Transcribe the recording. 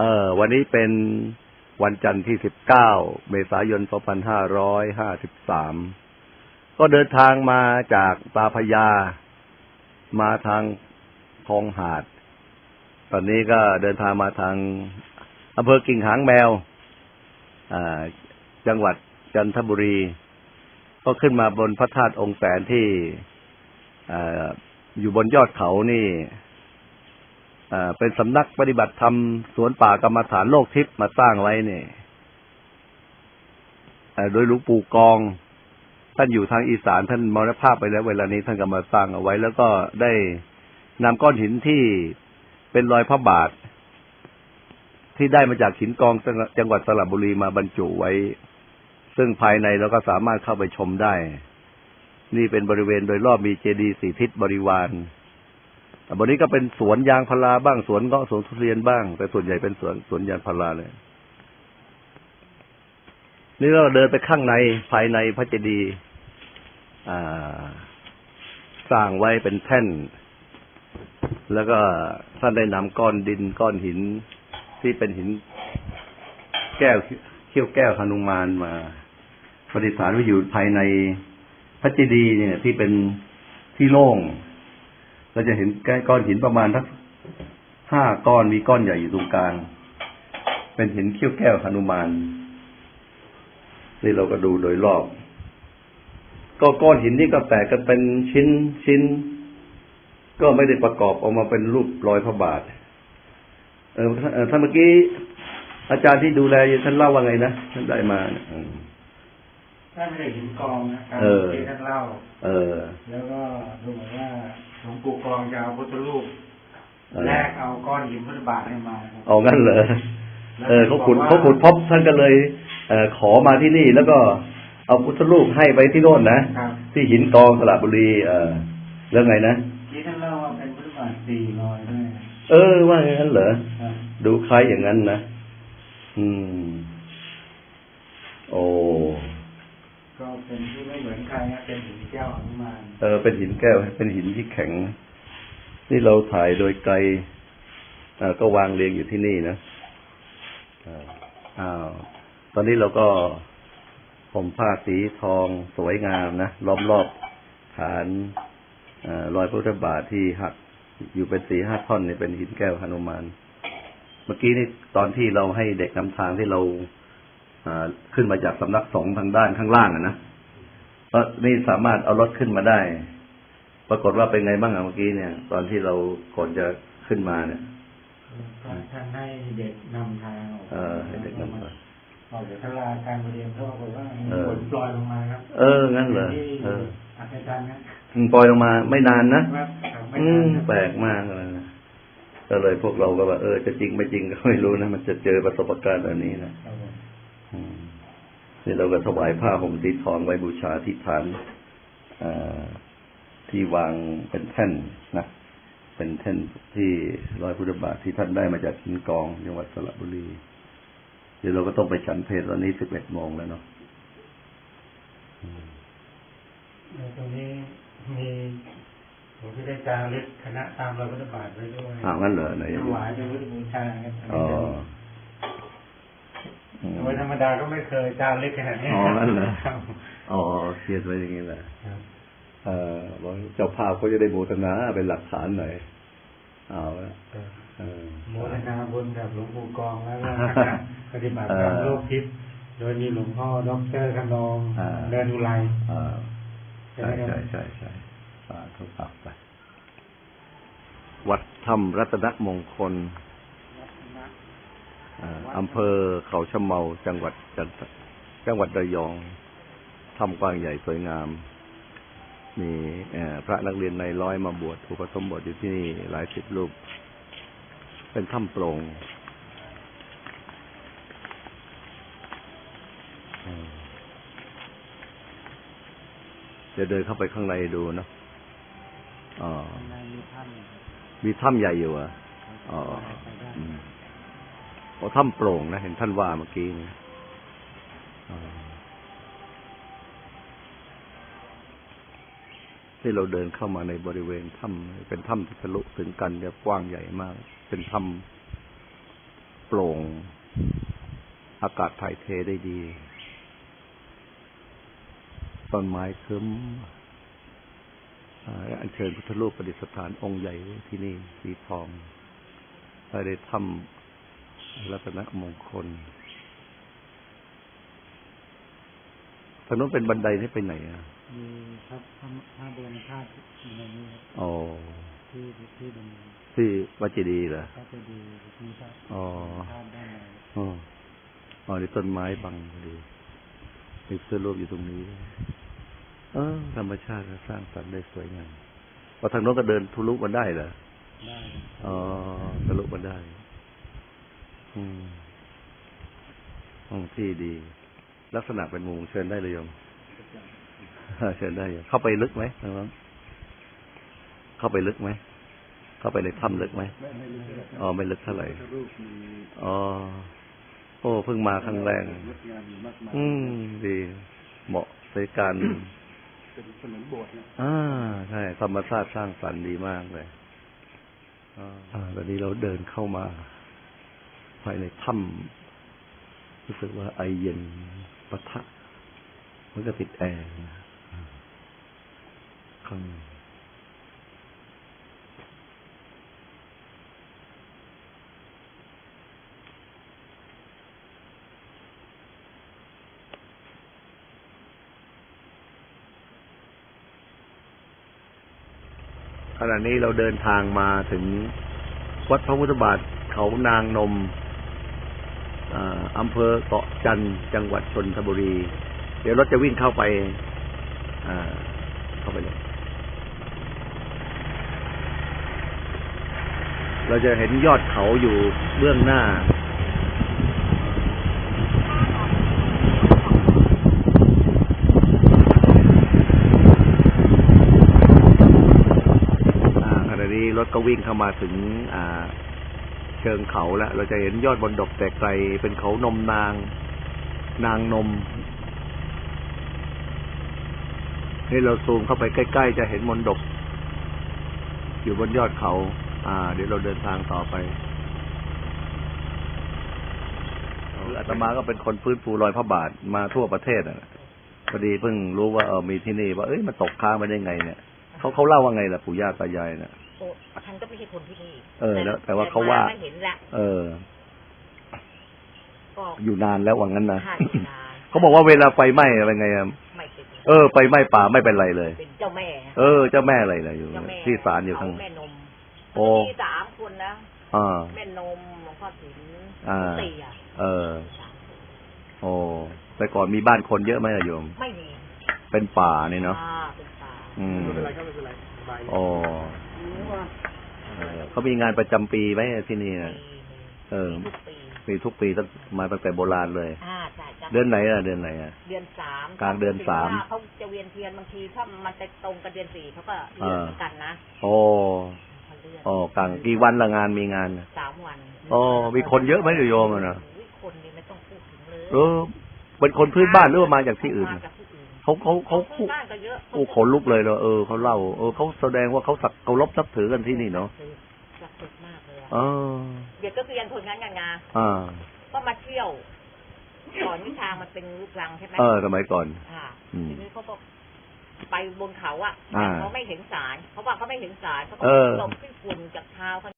เออวันนี้เป็นวันจันทร์ที่สิบเก้าเมษายนสองพันห้าร้อยห้าสิบสามก็เดินทางมาจากตาพยา มาทางคลองหาด ตอนนี้ก็เดินทางมาทางอำเภอกิ่งหางแมวจังหวัดจันทบุรี ก็ขึ้นมาบนพระธาตุองค์แสนที่ออยู่บนยอดเขานี่ เป็นสำนักปฏิบัติธรรมสวนป่ากรรมฐานโลกทิพย์มาสร้างไว้เนี่ยโดยหลวงปู่กอง ท่านอยู่ทางอีสานท่านมรณภาพไปแล้ว เวลานี้ท่านก็มาสร้างเอาไว้ แล้วก็ได้นำก้อนหินที่เป็นรอยพระบาท ที่ได้มาจากหินกองจังหวัดสระบุรีมาบรรจุไว้ ซึ่งภายในเราก็สามารถเข้าไปชมได้ นี่เป็นบริเวณโดยรอบมีเจดีย์สี่ทิศบริวาร แต่วันนี้ก็เป็นสวนยางพาราบ้างสวนเงาะสวนทุเรียนบ้าง แต่ส่วนใหญ่เป็นสวนสวนยางพาราเลยนี่เราเดินไปข้างในภายในพระเจดีย์สร้างไว้เป็นแท่น แล้วก็ท่านได้นำก้อนดินก้อนหินที่เป็นหิน แก้วเขี้ยวแก้วหนุมานมาประดิษฐานไว้อยู่ภายในพระเจดีย์เนี่ย ที่เป็นที่โล่ง เราจะเห็นก้อนหินประมาณทักห้าก้อนมีก้อนใหญ่อยู่ตรงกลาง เป็นหินเขี้ยวแก้วหนุมานนี่เราก็ดูโดยรอบ ก็ก้อนหินนี่ก็แตกกันเป็นชิ้นชิ้น ก็ไม่ได้ประกอบออกมาเป็นรูปรอยพระบาท เออเออท่านเมื่อกี้อาจารย์ที่ดูแลอยู่ท่านเล่าว่าไงนะท่านได้มาเนี่ยอืมท่านไม่ได้หินกองนะครับเออที่ท่านเล่า เออ แล้วก็ดูเหมือนว่า หลวงปู่กองจะเอาพุทธรูปเออแลกเอาก้อนหินพุทธบาทให้มาครับเอางั้นเหรอเออเขาขุดเขาขุดพบท่านก็เลยเออขอมาที่นี่แล้วก็เอาพุทธรูปให้ไปที่โน่นนะครับที่หินกองสระบุรี เออแล้วไงนะที่ท่านเล่าว่าเป็นพุทธบาทสี่รอยด้วยเออ ว่างั้นเหรอครับดูคล้ายอย่างนั้นนะอืม โอ้ก็เป็นที่ไม่เหมือนใครนะเป็นหินแก้วอนุมาน เออเป็นหินแก้วเป็นหินที่แข็ง นี่เราถ่ายโดยไกลเออก็วางเรียงอยู่ที่นี่นะอ้าวตอนนี้เราก็ผมผ้าสีทองสวยงามนะล้อมรอบฐานอรอยพระพุทธบาทที่หักอยู่เป็นสีห้าท่อนนี่เป็นหินแก้วหนุมาน เมื่อกี้นี่ตอนที่เราให้เด็กนำทางที่เราขึ้นมาจากสำนักสงฆ์ทางด้านข้างล่างอะ นะก็นี่สามารถเอารถขึ้นมาได้ ปรากฏว่าเป็นไงบ้างอะเมื่อกี้เนี่ย ตอนที่เราก่อนจะขึ้นมาเนี่ยก็ท่านให้เด็กนำทางออกเออให้เด็กนำทางออกจากทลาการเรียนเขาบอกว่ามีเออฝนปล่อยลงมาครับ เอองั้นเหรอที่เอออัศจรรย์นะอืมปล่อยลงมาไม่นานนะว่าไม่อืนามนนะแปลกมากเลยนะก็เลยพวกเราก็ว่าเออจะจริงไม่จริงก็ไม่รู้นะมันจะเจอประสบการณ์แบบนี้นะครับผมอืม นี่เราก็ถวายผ้าห่มสีทองไว้บูชาที่ฐานอ่าที่วางเป็นแท่นนะเป็นแท่นที่ร้อยพุทธบาทที่ท่านได้มาจากหินกองจังหวัดสระบุรีเดี๋ยวเราก็ต้องไปฉันเพลตอนนี้สิบเอ็ดโมงแล้วเนาะอืมแล้วตรงนี้มีหลวงพี่ได้จารึกคณะตามรอยพุทธบาทไว้ด้วยอ้าวงั้นเหรอไหนถวายเป็นพุทธบูชาครับอ๋ออืม โดยธรรมดาก็ไม่เคยจารึกขนาดนี้อ๋องั้นเหรอครับอ๋อเขียนไว้อย่างนี้แหละครับเอ่อบอกเจ้าภาพเขาจะได้โมทนาเป็นหลักฐานหน่อยเอาละเออโมทนาบุญกับหลวงปู่กองแล้วก็คณะปฏิบัติธรรมโลกทิพย์โดยมีหลวงพ่อดรขนองอ่าเดินอุไรเออใช่ใช่ไหมคใช่รับใช่ใช่สาธุอับไปวัดถ้ำรัตนมงคล อ่าอำเภอเขาชะเมาจังหวัดจันทจังหวัดระยองถ้ำกว้างใหญ่สวยงาม มีเอ่อพระนักเรียนในร้อยมาบวชอุปสมบทอยู่ที่นี่หลายสิบรูป เป็นถ้ำโปร่งอืมเดี๋ยวเดินเข้าไปข้างในดูเนาะอ๋อมีท่านมีถ้ำใหญ่อยู่เหรอะอ๋ออืมโอถ้ำโปร่งนะเห็นท่านว่าเมื่อกี้นี่ที่เราเดินเข้ามาในบริเวณถ้ำเป็นถ้ำที่ทะลุถึงกันจะกว้างใหญ่มาก เป็นถ้ำโปร่ง อากาศถ่ายเทได้ดีต้นไม้คึ้มและอัญเชิญพุทธรูปประดิษฐานองค์ใหญ่ที่นี่สีทองภายในถ้ำ รัตนมงคลทางโน้นเป็นบันไดนี่ไปไหนอะมีครับพระพระบรมธาตุอยู่ในนี้ครับอ๋อที่ที่เป็นที่วัดเจดีย์เหรอพระเจดีย์ที่พระอ๋อธาตุด้านในอ๋ออ๋อนี่ต้นไม้บังพอดีมีเสื้อรูปอยู่ตรงนี้ เออธรรมชาติก็สร้างสรรค์ได้สวยงามพอทางโน้นก็เดินทะลุมาได้เหรอได้อ๋อทะลุมาได้อืม ห้องที่ดี ลักษณะเป็นมุมเชิญได้เลยโยมเชิญได้โยมเข้าไปลึกไหมน้องเข้าไปลึกไหม เข้าไปในถ้ำลึกไหมอ๋อไม่ลึกเท่าไหร่อ๋อโอ้เพิ่งมาครั้งแรกอืมดี เหมาะในการเป็นสมือนโบสถ์นะอ่าใช่ธรรมชาติสร้างสรรค์ดีมากเลยอ่าตอนนี้เราเดินเข้ามา ภายในถ้ำรู้สึกว่าไอเย็นปะทะมันก็ติดแอร์ข้างขณะนี้เราเดินทางมาถึงวัดพระพุทธบาทเขานางนม อำเภอเกาะจันจังหวัดชนบุรี เดี๋ยวรถจะวิ่งเข้าไปเข้าไปเลยเราจะเห็นยอดเขาอยู่เบื้องหน้าอ่าขณะนี้รถก็วิ่งเข้ามาถึง อ่า ชิงเขาแล้วเราจะเห็นยอดบนดกแต่ไกลเป็นเขานมนาง นางนมนี่เราซูมเข้าไปใกล้ๆจะเห็นมนดก อยู่บนยอดเขา อ่า เดี๋ยวเราเดินทางต่อไปออาตมาก็เป็นคนฟื้นฟูรอยพระบาทมาทั่วประเทศอะพอดีเพิ่งรู้ว่าเออมีที่นี่ว่าเอ้ยมันตกค้างไปได้ไงเนี่ยเขาเขาเล่าว่าไงล่ะปู่ย่าตายายเนี่ยโอ้ท่านก็ ไม่ใช่คนที่นี่เออ แล้ว แต่ว่าเขาว่าไม่เห็นละเออก็อยู่นานแล้วว่างั้นนะท่านนานเขาบอกว่าเวลาไฟไหม้อะไรไงอะไม่เป็นเออไฟไหม้ป่าไม่เป็นไรเลยเป็นเจ้าแม่ เออ เจ้าแม่อะไรล่ะอยู่เจ้าแม่ที่ศาลอยู่ข้างเขแม่นมโอ้มีสามคนนะอ่าแม่นมหลวงพ่อถินอ่าสี่อะเออสามคนโอ้แต่ก่อนมีบ้านคนเยอะไหมอะโยม ไม่มี เป็นป่านี่เนาะอ่าเป็นป่าอืมไม่เป็นไรครับไม่เป็นไรสบายโอ้ เออเขามีงานประจำปีไหมที่นี่มีน่ะเออมีทุกปีมีทุกปีตั้งมาตั้งแต่โบราณเลยอ่าใช่จ้ะเดือนไหนอะเดือนไหนอะเดือนสามกลางเดือนสามเขาจะเวียนเทียนบางทีถ้ามันจะตรงกับเดือนสี่เขาก็เลื่อนเหมือนกันนะโอ้เขาเลื่อนโอ้กลางกี่วันละงานมีงานน่ะสามวันโอ้มีคนเยอะไหมโยมอะนะโอ้ยคนนี่ไม่ต้องพูดถึงเลยเออเป็นคนพื้นบ้านหรือว่ามาจากที่อื่นมาจากที่อื่นเขาเขาเขาพื้นบ้านก็เยอะโอ้ขนลุกเลยเนาะเออเขาเล่าเออเขาแสดงว่าเขาสักเคารพนับถือกันที่นี่เนาะ ศักดิ์สิทธิ์มากเลยอะเออเด็กก็เรียนคนนั้นกันไงอ่าก็มาเที่ยวก่อนวิชามันเป็นลูกรังใช่ไหมเออสมัยก่อนอ่าอืมทีนี้เขาก็ไปบนเขาอะอ่าเขาไม่เห็นสารเพราะว่าเขาไม่เห็นสารเขาก็เออหลบขึ้นฝุ่นจากเท้าเขา